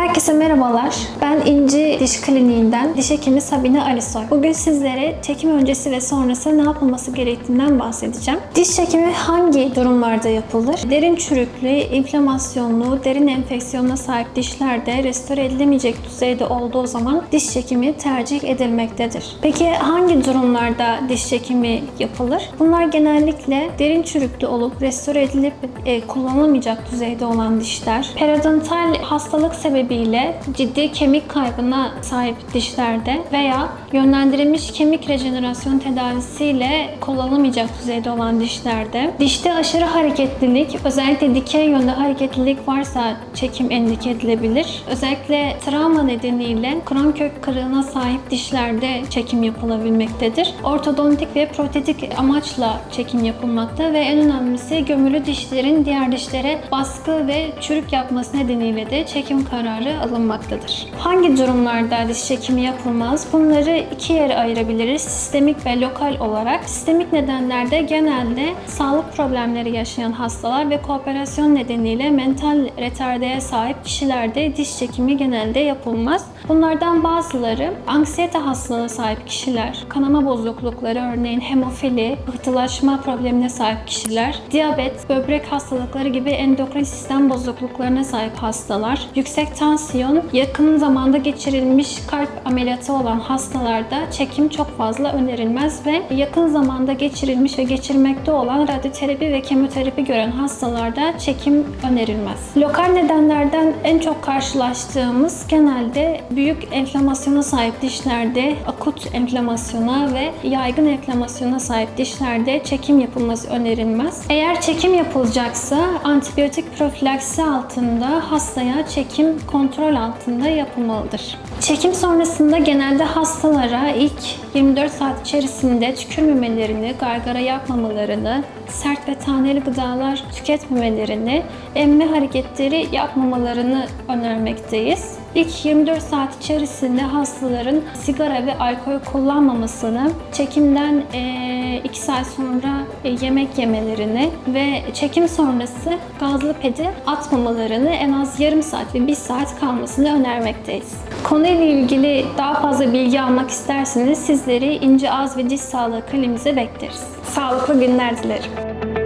Herkese merhabalar. Ben İnci Diş Kliniği'nden diş hekimi Sabine Alisoy. Bugün sizlere çekim öncesi ve sonrası ne yapılması gerektiğinden bahsedeceğim. Diş çekimi hangi durumlarda yapılır? Derin çürüklü, inflamasyonlu, derin enfeksiyona sahip dişlerde restore edilemeyecek düzeyde olduğu zaman diş çekimi tercih edilmektedir. Peki hangi durumlarda diş çekimi yapılır? Bunlar genellikle derin çürüklü olup restore edilip e, kullanılamayacak düzeyde olan dişler, periodontal hastalık sebebiyle ciddi kemik kaybına sahip dişlerde veya yönlendirilmiş kemik rejenerasyon tedavisiyle kullanılamayacak düzeyde olan dişlerde, dişte aşırı hareketlilik, özellikle dikey yönde hareketlilik varsa çekim endike edilebilir. Özellikle travma nedeniyle kron kök kırığına sahip dişlerde çekim yapılabilmektedir. Ortodontik ve protetik amaçla çekim yapılmakta ve en önemlisi gömülü dişlerin diğer dişlere baskı ve çürük yapması nedeniyle de çekim kararı alınmaktadır. Hangi durumlarda diş çekimi yapılmaz? Bunları iki yere ayırabiliriz. Sistemik ve lokal olarak. Sistemik nedenlerde genelde sağlık problemleri yaşayan hastalar ve kooperasyon nedeniyle mental retardeye sahip kişilerde diş çekimi genelde yapılmaz. Bunlardan bazıları anksiyete hastalığına sahip kişiler, kanama bozuklukları örneğin hemofili, pıhtılaşma problemine sahip kişiler, diyabet, böbrek hastalıkları gibi endokrin sistem bozukluklarına sahip hastalar, yüksek tansiyon, yakın zamanda geçirilmiş kalp ameliyatı olan hastalarda çekim çok fazla önerilmez ve yakın zamanda geçirilmiş ve geçirmekte olan radyoterapi ve kemoterapi gören hastalarda çekim önerilmez. Lokal nedenlerden en çok karşılaştığımız genelde büyük enflamasyona sahip dişlerde, akut enflamasyona ve yaygın enflamasyona sahip dişlerde çekim yapılması önerilmez. Eğer çekim yapılacaksa antibiyotik profilaksi altında hastaya çekim kontrol altında yapılmalıdır. Çekim sonrasında genelde hastalara ilk 24 saat içerisinde tükürmemelerini, gargara yapmamalarını, sert ve taneli gıdalar tüketmemelerini, emme hareketleri yapmamalarını önermekteyiz. İlk 24 saat içerisinde hastaların sigara ve alkol kullanmamasını, çekimden 2 saat sonra yemek yemelerini ve çekim sonrası gazlı pedi atmamalarını en az yarım saat ve 1 saat kalmasını önermekteyiz. Konuyla ilgili daha fazla bilgi almak isterseniz sizleri İnce Ağız ve Diş Sağlığı Klinimize bekleriz. Sağlıklı günler dilerim.